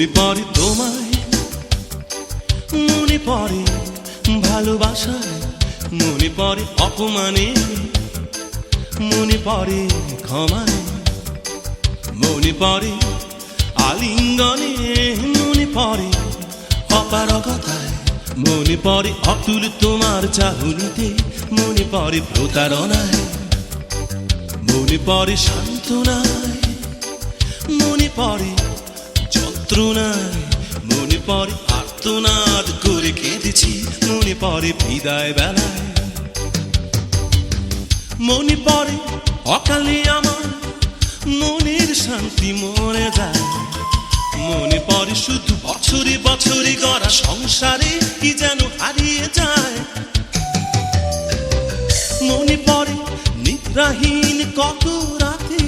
মনে পড়ে তোমায় মনে পড়ে ভালোবাসায় মনে পড়ে অপমানে মনে পড়ে ক্ষমায় মনে পড়ে আলিঙ্গনে মনে পড়ে অপারগতায় মনে পড়ে অতুল তোমার চাহুনিতে মনে পড়ে প্রতারণায় মনে পড়ে সান্ত্বনায় মনে পড়ে যন্ত্রণায় মনে পড়ে আর্তনাদ করে কেঁদেছি, মনে পড়ে বিদায় বেলায়। মনে পড়ে অকালে আমার মনের শান্তি মরে যায়। মনে পড়ে শুধু বছরে বছরে গড়া সংসারে কি যেন হারিয়ে যায়। মনে পড়ে নিদ্রাহীন কত রাতে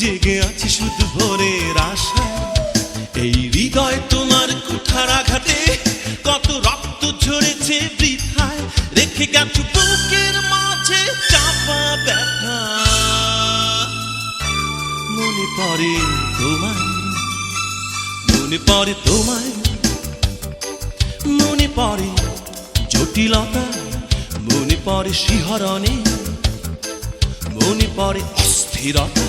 জেগে আছি শুধু ভোরের আশায়। এই হৃদয় তোমার কুঠার আঘাতে কত রক্ত ঝরেছে বৃথায়, রেখে গেছো বুকের মাঝে চাপা ব্যথা। মনে পড়ে তোমায়, মনে পড়ে তোমায়, মনে পড়ে জটিলতা, মনে পড়ে শিহরণে, মনে পড়ে অস্থিরতা,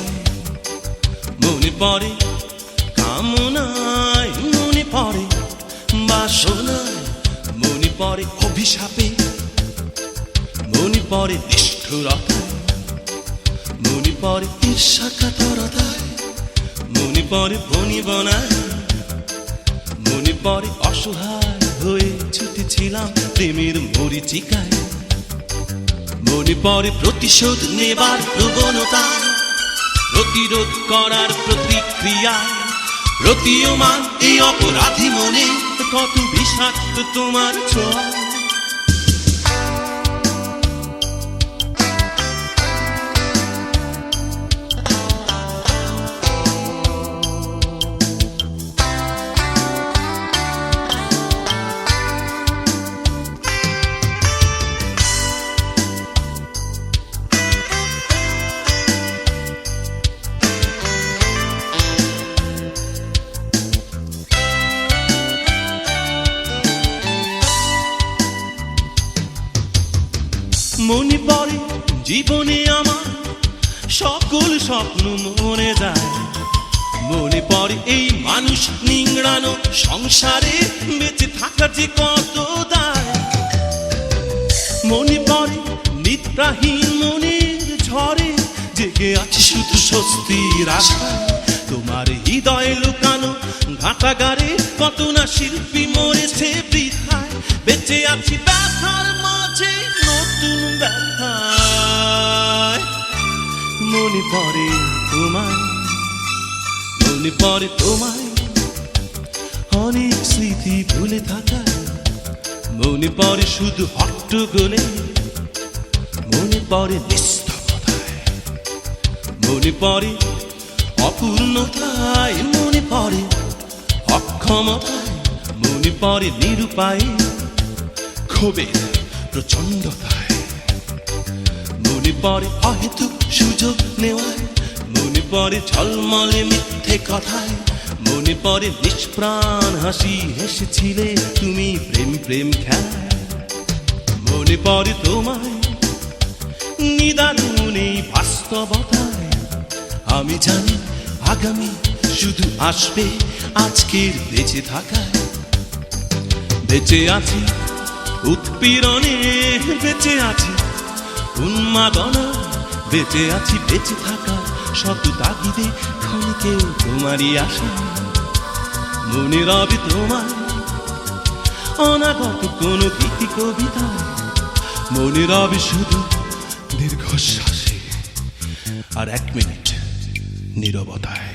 মনে পড়ে কামনায় মনে পড়ে, বাসনায় মনে পড়ে অভিশাপে। মনে পড়ে নিষ্ঠুরতায়, মনে পড়ে ঈর্ষাকাতরতায়, মনে পড়ে বনিবনায় মনে পড়ে অসহায় হয়ে ছুটেছিলাম প্রেমের মরিচিকায়। মনে পড়ে প্রতিশোধ নেবার প্রবণতা, প্রতিরোধ করার প্রতিক্রিয়ায় প্রতীয়মান এই অপরাধী মনে কত বিষাক্ত তোমার ছোঁয়া। মনে পড়ে জীবনে আমার সকল স্বপ্ন মনে যায়। মনে পড়ে এই মানুষ নিংড়ানো সংসারে বেঁচে থাকার যে কত দায়। মনে পড়ে নিদ্রাহীন মনের ঝড়ে জেগে আছে শুধু স্বস্তির আশায় তোমার হৃদয়ে লুকানো ঘাটাগারে কত না শিল্পী মরেছে বৃথায়। বেঁচে আছি নতুন ব্যথায়। মনে পড়ে তোমায়, মনে পড়ে তোমায়। অনেক স্মৃতি ভুলে থাকায়, মনে পড়ে শুধু হট্টগোলে। মনে পড়ে নিস্তবতায় মনে পড়ে অপূর্ণতায়। মনে পড়ে অক্ষমতায়, মনে পড়ে নিরুপায়। প্রচণ্ডতায় মনে পড়ে অহেতুক সুযোগ নেওয়ায়, মনে পড়ে ঝলমলে মিথ্যে কথায়, মনে পড়ে নিষ্প্রাণ হাসি হেসেছিলে তুমি প্রেম প্রেম খেলায়। মনে পড়ে তোমায় নিদারুণ এই বাস্তবতায়। আমি জানি আগামী শুধু আসবে আজকের বেঁচে থাকায়। বেঁচে আছি উৎপীড়নে উন্মাদনা বেঁচে আছি, বেঁচে থাকা শত তাগিদে ক্ষণিকেও তোমারই আশা। মনে রবি তোমার অনাগত কোন গীতি, কবিতা। মনে রবি শুধু দীর্ঘশ্বাসে আর এক মিনিট নীরবতায়।